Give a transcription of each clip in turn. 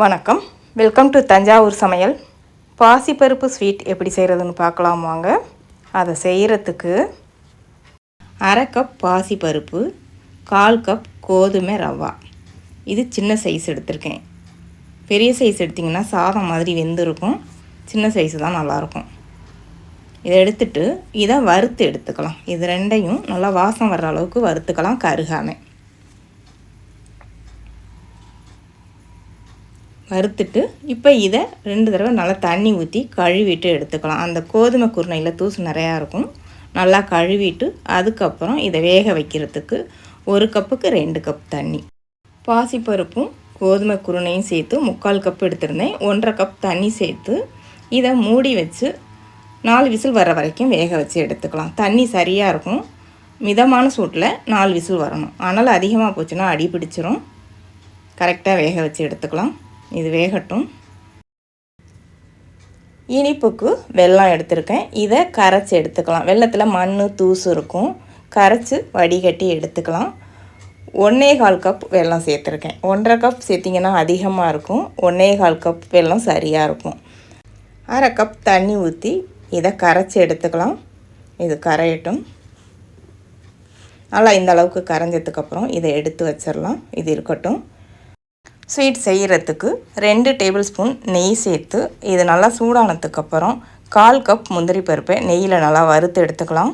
வணக்கம். Welcome to Thanjavur சமையல். பாசிப்பருப்பு ஸ்வீட் எப்படி செய்கிறதுன்னு பார்க்கலாம் வாங்க. அதை செய்கிறதுக்கு அரை கப் பாசிப்பருப்பு கால் கப் கோதுமை ரவா. இது சின்ன சைஸ் எடுத்திருக்கேன். பெரிய சைஸ் எடுத்திங்கன்னா சாதம் மாதிரி வெந்திருக்கும். சின்ன சைஸு தான் நல்லாயிருக்கும். இதை எடுத்துட்டு இதை வறுத்து எடுத்துக்கலாம். இது ரெண்டையும் நல்லா வாசம் வர்ற அளவுக்கு வறுத்துக்கலாம் கருகாமல். வறுத்துட்டு இப்போ இதை ரெண்டு தடவை நல்லா தண்ணி ஊற்றி கழுவிட்டு எடுத்துக்கலாம். அந்த கோதுமை குருணையில் தூசு நிறையா இருக்கும். நல்லா கழுவிட்டு அதுக்கப்புறம் இதை வேக வைக்கிறதுக்கு ஒரு கப்புக்கு ரெண்டு கப் தண்ணி. பாசிப்பருப்பும் கோதுமை குருணையும் சேர்த்து முக்கால் கப் எடுத்திருந்தேன். ஒன்றரை கப் தண்ணி சேர்த்து இதை மூடி வச்சு நாலு விசில் வர வரைக்கும் வேக வச்சு எடுத்துக்கலாம். தண்ணி சரியாக இருக்கும். மிதமான சூட்டில் நாலு விசில் வரணும். ஆனால் அதிகமாக போச்சுன்னா அடி பிடிச்சிரும். கரெக்டாக வேக வச்சு எடுத்துக்கலாம். இது வேகட்டும். இனிப்புக்கு வெல்லம் எடுத்திருக்கேன். இதை கரைச்சி எடுத்துக்கலாம். வெள்ளத்தில் மண் தூசு இருக்கும். கரைச்சி வடிகட்டி எடுத்துக்கலாம். ஒன்றே கால் கப் வெல்லம் சேர்த்துருக்கேன். ஒன்றரை கப் சேர்த்திங்கன்னா அதிகமாக இருக்கும். ஒன்றே கால் கப் வெல்லம் சரியாக இருக்கும். அரை கப் தண்ணி ஊற்றி இதை கரைச்சி எடுத்துக்கலாம். இது கரையட்டும். நல்லா இந்த அளவுக்கு கரைஞ்சதுக்கப்புறம் இதை எடுத்து வச்சிடலாம். இது இருக்கட்டும். ஸ்வீட் செய்கிறதுக்கு ரெண்டு டேபிள் ஸ்பூன் நெய் சேர்த்து இது நல்லா சூடானதுக்கப்புறம் கால் கப் முந்திரி பருப்பை நெய்யில் நல்லா வறுத்து எடுத்துக்கலாம்.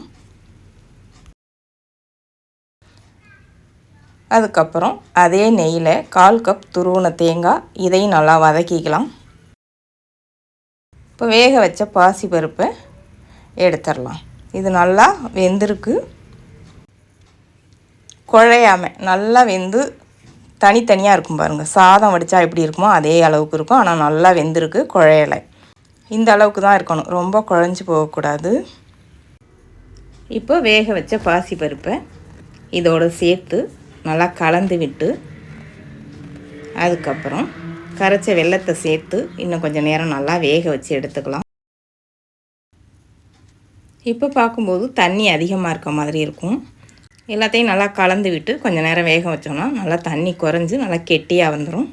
அதுக்கப்புறம் அதே நெய்யில் கால் கப் துருவன தேங்காய் இதையும் நல்லா வதக்கிக்கலாம். இப்போ வேக வச்ச பாசி பருப்பை எடுத்துடலாம். இது நல்லா வெந்திருக்கு. குழையாமல் நல்லா வெந்து தனித்தனியாக இருக்கும் பாருங்கள் சாதம் வடித்தா எப்படி இருக்குமோ அதே அளவுக்கு இருக்கும். ஆனால் நல்லா வெந்திருக்கு. குழையலை. இந்த அளவுக்கு தான் இருக்கணும். ரொம்ப குழஞ்சி போகக்கூடாது. இப்போ வேக வச்ச பாசி பருப்பை இதோடு சேர்த்து நல்லா கலந்து விட்டு அதுக்கப்புறம் கரைச்ச வெள்ளத்தை சேர்த்து இன்னும் கொஞ்சம் நேரம் நல்லா வேக வச்சு எடுத்துக்கலாம். இப்போ பார்க்கும்போது தண்ணி அதிகமாக இருக்க மாதிரி இருக்கும். எல்லாத்தையும் நல்லா கலந்து விட்டு கொஞ்சம் நேரம் வேக வச்சோம்னா நல்லா தண்ணி குறைஞ்சி நல்லா கெட்டியாக வந்துடும்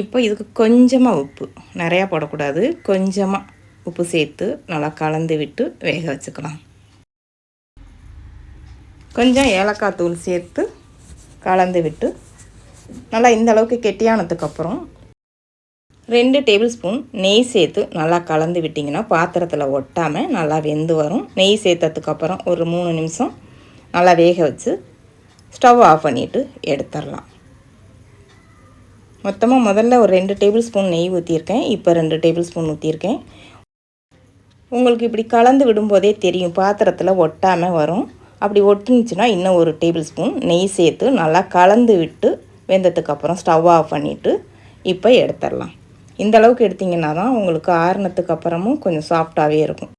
இப்போ இதுக்கு கொஞ்சமாக உப்பு. நிறையா போடக்கூடாது. கொஞ்சமாக உப்பு சேர்த்து நல்லா கலந்து விட்டு வேக வச்சுக்கலாம். கொஞ்சம் ஏலக்காய் தூள் சேர்த்து கலந்து விட்டு நல்லா இந்த அளவுக்கு கெட்டியானதுக்கப்புறம் ரெண்டு டேபிள் ஸ்பூன் நெய் சேர்த்து நல்லா கலந்து விட்டிங்கன்னா பாத்திரத்தில் ஒட்டாமல் நல்லா வெந்து வரும். நெய் சேர்த்ததுக்கப்புறம் ஒரு மூணு நிமிஷம் நல்லா வேக வச்சு ஸ்டவ் ஆஃப் பண்ணிவிட்டு எடுத்துடலாம். மொத்தமாக முதல்ல ஒரு ரெண்டு டேபிள் ஸ்பூன் நெய் ஊற்றியிருக்கேன் இப்போ ரெண்டு டேபிள் ஸ்பூன் ஊற்றியிருக்கேன் உங்களுக்கு இப்படி கலந்து விடும்போதே தெரியும் பாத்திரத்தில் ஒட்டாமல் வரும். அப்படி ஒட்டுனுச்சுன்னா இன்னும் ஒரு டேபிள் ஸ்பூன் நெய் சேர்த்து நல்லா கலந்து விட்டு வெந்ததுக்கப்புறம் ஸ்டவ் ஆஃப் பண்ணிவிட்டு இப்போ எடுத்துடலாம். இந்த அளவுக்கு எடுத்திங்கன்னா தான் உங்களுக்கு ஆறுனத்துக்கு அப்புறமும் கொஞ்சம் சாஃப்டாகவே இருக்கும்.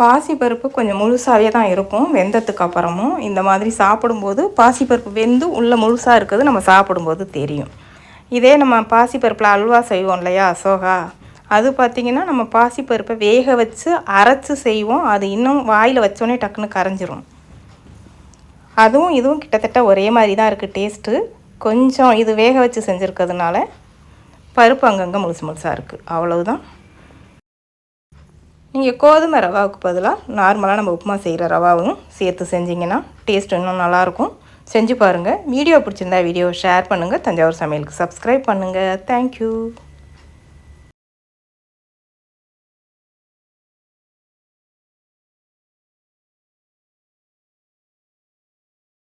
பாசிப்பருப்பு கொஞ்சம் முழுசாகவே தான் இருக்கும். வெந்ததுக்கு அப்புறமும் இந்த மாதிரி சாப்பிடும்போது பாசிப்பருப்பு வெந்து உள்ளே முழுசாக இருக்கிறது நம்ம சாப்பிடும்போது தெரியும். இதே நம்ம பாசிப்பருப்பில் அல்வா செய்வோம் இல்லையா அசோகா? அது பார்த்திங்கன்னா நம்ம பாசிப்பருப்பை வேக வச்சு அரைச்சி செய்வோம். அது இன்னும் வாயில் வச்சோடனே டக்குன்னு கரைஞ்சிரும். அதுவும் இதுவும் கிட்டத்தட்ட ஒரே மாதிரி தான் இருக்குது டேஸ்ட்டு. கொஞ்சம் இது வேக வச்சு செஞ்சுருக்கிறதுனால பருப்பு அங்கங்கே முழுசு முழுசாக இருக்குது அவ்வளவுதான். நீங்கள் கோதுமை ரவாவுக்கு பதிலாக நார்மலாக நம்ம உப்புமா செய்கிற ரவாவும் சேர்த்து செஞ்சிங்கன்னா டேஸ்ட் இன்னும் நல்லாயிருக்கும். செஞ்சு பாருங்கள் வீடியோ பிடிச்சிருந்தா வீடியோ ஷேர் பண்ணுங்கள் தஞ்சாவூர் சமையலுக்கு சப்ஸ்கிரைப் பண்ணுங்கள் தேங்க்யூ